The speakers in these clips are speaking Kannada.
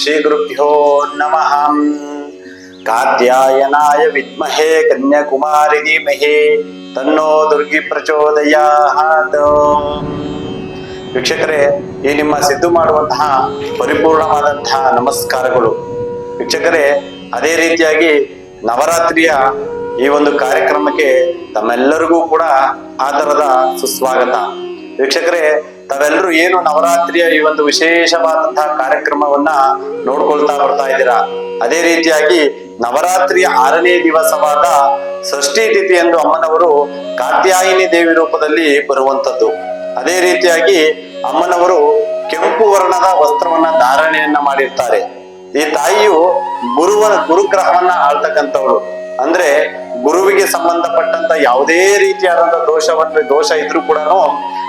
ಶ್ರೀ ಗುರುಭ್ಯೋ ನಮಃ. ಕಾತ್ಯಾಯನಾಯ ವಿದ್ಮಹೇ ಕನ್ಯಾಕುಮಾರಿ ಧೀಮಹಿ ತನ್ನೋ ದುರ್ಗಿ ಪ್ರಚೋದಯಾತ್. ವೀಕ್ಷಕರೇ, ಈ ನಿಮ್ಮ ಸಿದ್ಧು ಮಾಡುವಂತಹ ಪರಿಪೂರ್ಣವಾದಂತಹ ನಮಸ್ಕಾರಗಳು. ವೀಕ್ಷಕರೇ, ಅದೇ ರೀತಿಯಾಗಿ ನವರಾತ್ರಿಯ ಈ ಒಂದು ಕಾರ್ಯಕ್ರಮಕ್ಕೆ ತಮ್ಮೆಲ್ಲರಿಗೂ ಕೂಡ ಆದರದ ಸುಸ್ವಾಗತ. ವೀಕ್ಷಕರೇ ತಾವೆಲ್ಲರೂ ಏನು ನವರಾತ್ರಿಯ ಈ ಒಂದು ವಿಶೇಷವಾದಂತಹ ಕಾರ್ಯಕ್ರಮವನ್ನ ನೋಡ್ಕೊಳ್ತಾ ಬರ್ತಾ ಇದ್ದೀರಾ? ಅದೇ ರೀತಿಯಾಗಿ ನವರಾತ್ರಿಯ ಆರನೇ ದಿವಸವಾದ ಷಷ್ಠಿ ತಿಥಿ ಎಂದು ಅಮ್ಮನವರು ಕಾತ್ಯಾಯಿನಿ ದೇವಿ ರೂಪದಲ್ಲಿ ಬರುವಂತದ್ದು ಅದೇ ರೀತಿಯಾಗಿ ಅಮ್ಮನವರು ಕೆಂಪು ವರ್ಣದ ವಸ್ತ್ರವನ್ನ ಧಾರಣೆಯನ್ನ ಮಾಡಿರ್ತಾರೆ. ಈ ತಾಯಿಯು ಗುರುವನ ಗುರುಗ್ರಹವನ್ನ ಆಳ್ತಕ್ಕಂಥವ್ರು ಅಂದ್ರೆ ಗುರುವಿಗೆ ಸಂಬಂಧಪಟ್ಟಂತ ಯಾವುದೇ ರೀತಿಯಾದಂತ ದೋಷವನ್ನು ದೋಷ ಇದ್ರೂ ಕೂಡ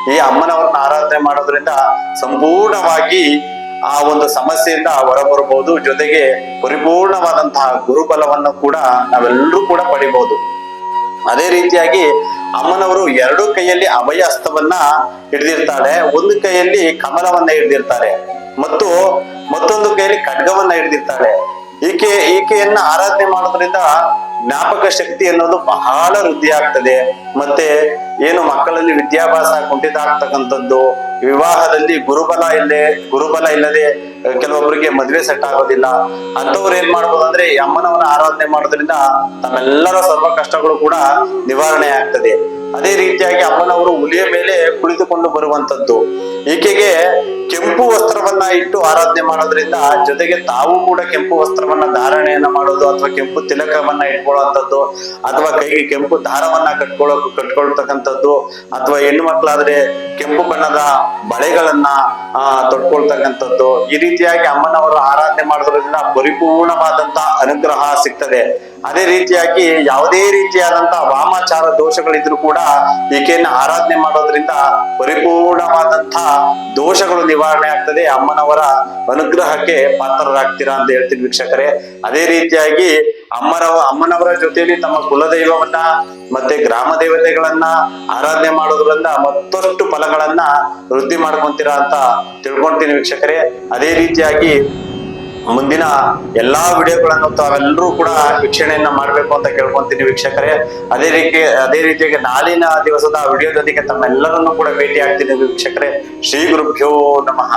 ಈ ಅಮ್ಮನವರನ್ನ ಆರಾಧನೆ ಮಾಡೋದ್ರಿಂದ ಸಂಪೂರ್ಣವಾಗಿ ಆ ಒಂದು ಸಮಸ್ಯೆಯಿಂದ ಹೊರಬರಬಹುದು. ಜೊತೆಗೆ ಪರಿಪೂರ್ಣವಾದಂತಹ ಗುರುಬಲವನ್ನು ಕೂಡ ನಾವೆಲ್ಲರೂ ಕೂಡ ಪಡಿಬಹುದು. ಅದೇ ರೀತಿಯಾಗಿ ಅಮ್ಮನವರು ಎರಡು ಕೈಯಲ್ಲಿ ಅಭಯ ಹಸ್ತವನ್ನ ಹಿಡಿದಿರ್ತಾಳೆ ಒಂದು ಕೈಯಲ್ಲಿ ಕಮಲವನ್ನ ಹಿಡಿದಿರ್ತಾರೆ ಮತ್ತು ಮತ್ತೊಂದು ಕೈಯಲ್ಲಿ ಖಡ್ಗವನ್ನ ಹಿಡಿದಿರ್ತಾಳೆ ಈಕೆ ಈಕೆಯನ್ನ ಆರಾಧನೆ ಮಾಡೋದ್ರಿಂದ ಜ್ಞಾಪಕ ಶಕ್ತಿ ಅನ್ನೋದು ಬಹಳ ವೃದ್ಧಿ ಆಗ್ತದೆ. ಮತ್ತೆ ಏನು ಮಕ್ಕಳಲ್ಲಿ ವಿದ್ಯಾಭ್ಯಾಸ ಕುಂಠಿತ ಆಗ್ತಕ್ಕಂಥದ್ದು ವಿವಾಹದಲ್ಲಿ ಗುರುಬಲ ಇಲ್ಲದೆ ಗುರುಬಲ ಇಲ್ಲದೆ ಕೆಲವೊಬ್ಬರಿಗೆ ಮದುವೆ ಸೆಟ್ ಆಗೋದಿಲ್ಲ. ಅಂಥವ್ರು ಏನ್ ಮಾಡ್ಬೋದು ಅಂದ್ರೆ ಅಮ್ಮನವರ ಆರಾಧನೆ ಮಾಡೋದ್ರಿಂದ ತಮ್ಮೆಲ್ಲರ ಸರ್ವ ಕಷ್ಟಗಳು ಕೂಡ ನಿವಾರಣೆ ಆಗ್ತದೆ. ಅದೇ ರೀತಿಯಾಗಿ ಅಮ್ಮನವರು ಹುಲಿಯ ಮೇಲೆ ಕುಳಿತುಕೊಂಡು ಬರುವಂತದ್ದು ಈಕೆಗೆ ವಸ್ತ್ರವನ್ನ ಇಟ್ಟು ಆರಾಧನೆ ಮಾಡೋದ್ರಿಂದ ಜೊತೆಗೆ ತಾವು ಕೂಡ ಕೆಂಪು ವಸ್ತ್ರವನ್ನ ಧಾರಣೆಯನ್ನ ಮಾಡೋದು ಅಥವಾ ಕೆಂಪು ತಿಲಕವನ್ನ ಇಟ್ಕೊಳ್ಳುವಂಥದ್ದು ಅಥವಾ ಕೈಗೆ ಕೆಂಪು ದಾರವನ್ನ ಕಟ್ಕೊಳ್ಳೋ ಕಟ್ಕೊಳ್ತಕ್ಕಂಥದ್ದು ಅಥವಾ ಹೆಣ್ಣು ಮಕ್ಕಳಾದ್ರೆ ಕೆಂಪು ಬಣ್ಣದ ಬಳೆಗಳನ್ನ, ಆ, ತೊಟ್ಕೊಳ್ತಕ್ಕಂಥದ್ದು ಈ ರೀತಿಯಾಗಿ ಅಮ್ಮನವರು ಆರಾಧನೆ ಮಾಡೋದ್ರಿಂದ ಪರಿಪೂರ್ಣವಾದಂತಹ ಅನುಗ್ರಹ ಸಿಗ್ತದೆ. ಅದೇ ರೀತಿಯಾಗಿ ಯಾವುದೇ ರೀತಿಯಾದಂತಹ ವಾಮಾಚಾರ ದೋಷಗಳಿದ್ರು ಕೂಡ ಈಕೆಯನ್ನ ಆರಾಧನೆ ಮಾಡೋದ್ರಿಂದ ಪರಿಪೂರ್ಣವಾದಂತಹ ದೋಷಗಳು ನಿವಾರಣೆ ಆಗ್ತದೆ. ಅಮ್ಮನವರ ಅನುಗ್ರಹಕ್ಕೆ ಪಾತ್ರರಾಗ್ತೀರಾ ಅಂತ ಹೇಳ್ತೀನಿ ವೀಕ್ಷಕರೇ. ಅದೇ ರೀತಿಯಾಗಿ ಅಮ್ಮರ ಅಮ್ಮನವರ ಜೊತೆಯಲ್ಲಿ ತಮ್ಮ ಕುಲದೈವವನ್ನ ಮತ್ತೆ ಗ್ರಾಮ ದೇವತೆಗಳನ್ನ ಆರಾಧನೆ ಮಾಡೋದ್ರಿಂದ ಮತ್ತಷ್ಟು ಫಲಗಳನ್ನ ವೃದ್ಧಿ ಮಾಡ್ಕೊಂತೀರಾ ಅಂತ ತಿಳ್ಕೊಂತೀನಿ ವೀಕ್ಷಕರೇ. ಅದೇ ರೀತಿಯಾಗಿ ಮುಂದಿನ ಎಲ್ಲಾ ವಿಡಿಯೋಗಳನ್ನು ತಾವೆಲ್ಲರೂ ಕೂಡ ವೀಕ್ಷಣೆಯನ್ನ ಮಾಡಬೇಕು ಅಂತ ಕೇಳ್ಕೊಂತೀನಿ ವೀಕ್ಷಕರೇ. ಅದೇ ರೀತಿ, ಅದೇ ರೀತಿಯಾಗಿ ನಾಳಿನ ದಿವಸದ ವಿಡಿಯೋದೊಂದಿಗೆ ತಮ್ಮೆಲ್ಲರನ್ನು ಕೂಡ ಭೇಟಿ ಆಗ್ತೀನಿ ವೀಕ್ಷಕರೇ. ಶ್ರೀ ಗುರುಭ್ಯೋ ನಮಃ.